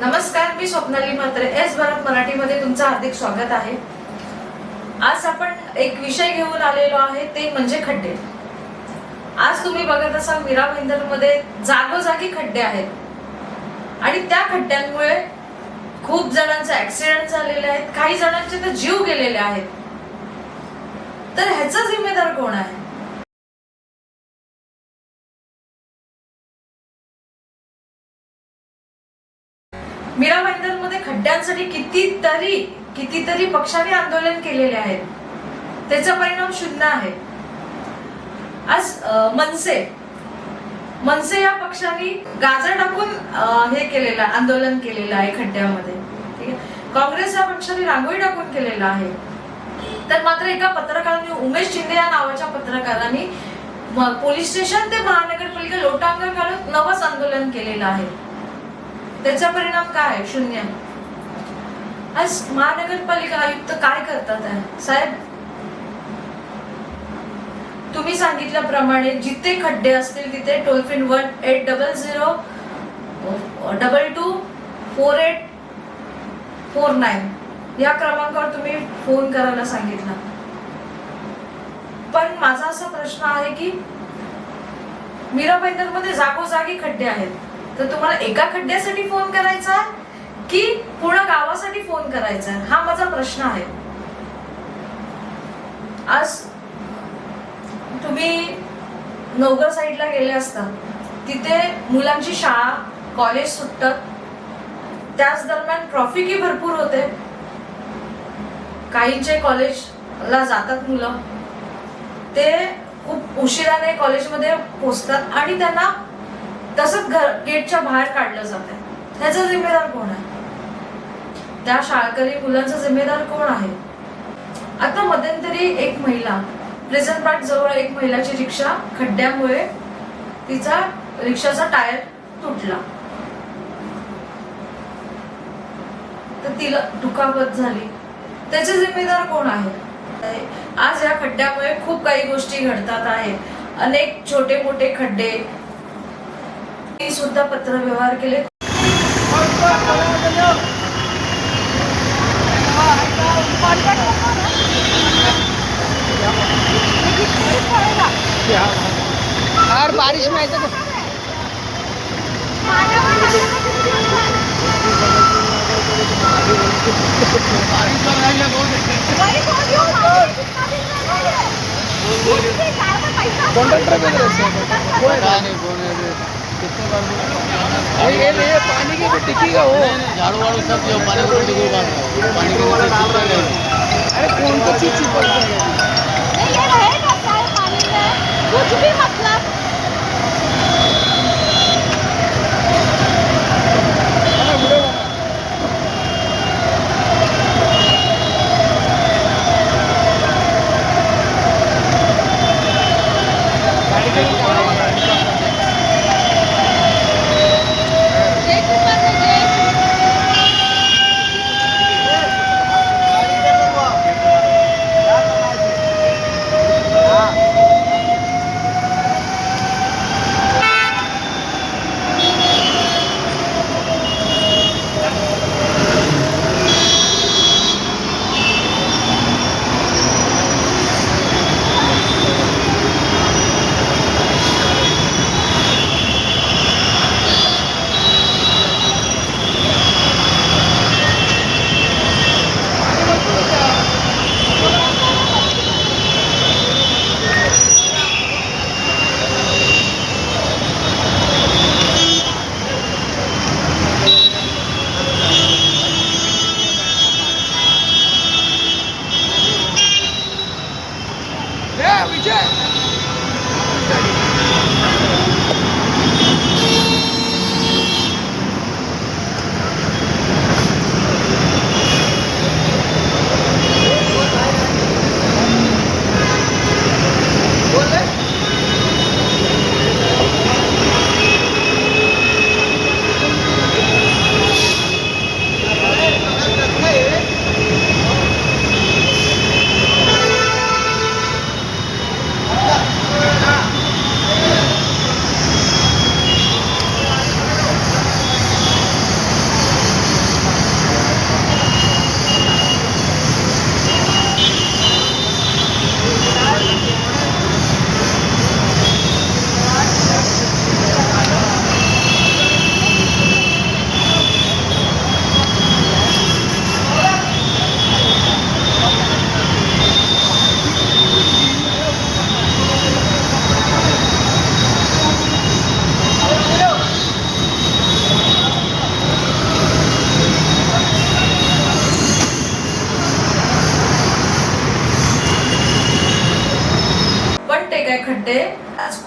नमस्कार मी स्वप्नाली म्हात्रे. एस भारत मराठीमध्ये तुमचं हार्दिक स्वागत आहे. आज आपण एक विषय घेऊन आलेलो आहे ते म्हणजे खड्डे. आज तुम्ही बघत असाल मीरा मध्ये जागोजागी खड्डे आहेत. आणि त्या खड्ड्यांमुळे खूप जणांचे ऍक्सिडेंट झालेले आहेत. काही जणांचे तर जीव गेलेले आहेत. तर ह्याचा जिम्मेदार कोण आहे? मीरा मध्ये खड्ड्यांसाठी कितीतरी कितीतरी पक्षाने आंदोलन केलेले आहेत. त्याचा परिणाम शून्य आहे. आज मनसे मनसे या पक्षाने गाजर टाकून हे केलेलं आहे आंदोलन केलेलं आहे खड्ड्यामध्ये. ठीक आहे? काँग्रेस या पक्षाने रांगोळी टाकून केलेलं आहे. तर मात्र एका पत्रकाराने उमेश शिंदे या नावाच्या पत्रकारांनी पोलीस स्टेशन ते महानगरपालिका लोटांगण घालून नवच आंदोलन केलेलं आहे. त्याचा परिणाम काय? आहे? शून्य. आज महानगरपालिका आयुक्त काय करतात आहे? साहेब तुम्ही सांगितल्याप्रमाणे जिथे खड्डे असतील तिथे toll free one eight double zero double two four eight four nine या क्रमांकावर तुम्ही फोन करायला सांगितला. पण माझा असा प्रश्न आहे की मीरा मध्ये जागोजागी खड्डे आहेत. तर तुम्हाला एका खड्ड्यासाठी फोन करायचा आहे की पूर्ण गावासाठी फोन करायचा आहे? हा माझा प्रश्न आहे. आज तुम्ही नवगर साईडला गेले असता तिथे मुलांची शाळा कॉलेज सुटतात. त्याच दरम्यान ट्रॉफिकही भरपूर होते. काहींचे कॉलेजला जातात मुलं. ते खूप उशिराने कॉलेजमध्ये पोचतात आणि त्यांना तसंच घर गेटच्या बाहेर काढलं जात आहे त्याचा जिम्मेदार कोण आहे? त्या शाळकरी मुलांचा जिम्मेदार कोण आहे? आता मध्यंतरी एक महिला प्रेझेंट पार्क जवळ एक महिलाची रिक्षा खड्ड्यामुळे तिचा रिक्षाचा टायर तुटला. तर तिला दुखापत झाली. त्याचे जिम्मेदार कोण आहे? आज या खड्ड्यामुळे खूप काही गोष्टी घडतात आहे. अनेक छोटे मोठे खड्डे सुद्धा पत्रव्यवहार केले और बारिश में ऐसे तो कॉन्ट्रैक्टर ये ये ये पानी की भी टिकी का हो झाड़ू वाड़ू सब जो पानी को टिकू पानी के नीचे रहे हैं अरे कौन को चीज पड़ता है कुछ भी मत reject.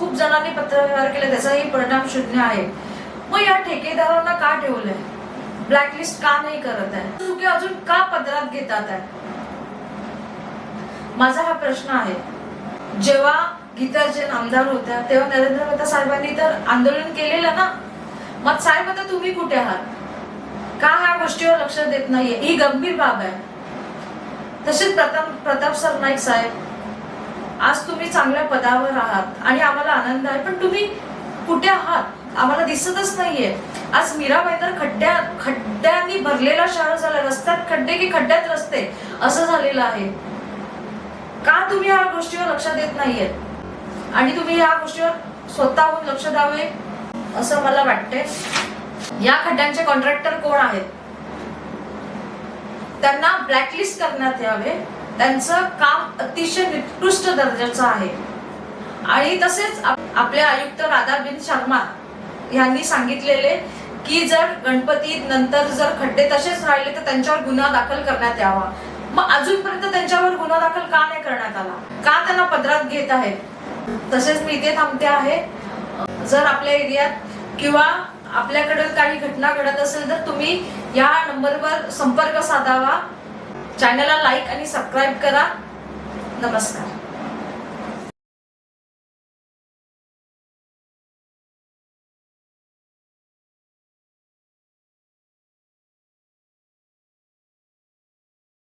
खूप जणांनी पत्रव्यवहार केले त्याचाही परिणाम शून्य आहे. मग या ठेकेदारांना का ठेवलंय? ब्लॅकलिस्ट का नाही करत आहे? चुकी अजून का पदरात घेतात आहे? माझा हा प्रश्न आहे जेव्हा गीताचे आमदार होत्या तेव्हा नरेंद्र मेहता साहेबांनी तर आंदोलन केलेलं ना? मग साहेब आता तुम्ही कुठे आहात? का ह्या गोष्टीवर लक्ष देत नाहीये? ही गंभीर बाब आहे. तसेच प्रताप प्रताप सरनाईक साहेब आज तुम्ही चांगल्या पदावर आहात आणि आम्हाला आनंद आहे पण तुम्ही कुठे आहात? आम्हाला दिसतच नाहीये. आज मीरा भाईंदर खड्ड्या खड्ड्यांनी भरलेला शहर झाला रस्त्यात खड्डे की खड्ड्यात रस्ते असं झालेलं आहे. का तुम्ही या गोष्टीवर लक्ष देत नाहीये? आणि तुम्ही या गोष्टीवर स्वतःहून लक्ष द्यावे असं मला वाटतंय. या खड्ड्यांचे कॉन्ट्रॅक्टर कोण आहेत? त्यांना ब्लॅकलिस्ट करण्यात यावे. त्यांचं काम अतिशय निकृष्ट दर्जाचं आहे. आणि तसेच आपले आयुक्त राधाबिन शर्मा यांनी सांगितलेले की जर गणपती नंतर जर खड्डे तसेच राहिले तर त्यांच्यावर गुन्हा दाखल करण्यात यावा. मग अजूनपर्यंत त्यांच्यावर गुन्हा दाखल का नाही करण्यात आला? का त्यांना पदरात घेत आहेत? तसेच मी इथे थांबते आहे. जर आपल्या एरियात किंवा आपल्याकडे काही घटना घडत असेल तर तुम्ही या नंबरवर संपर्क साधावा. चॅनलला लाईक आणि सबस्क्राईब करा. नमस्कार.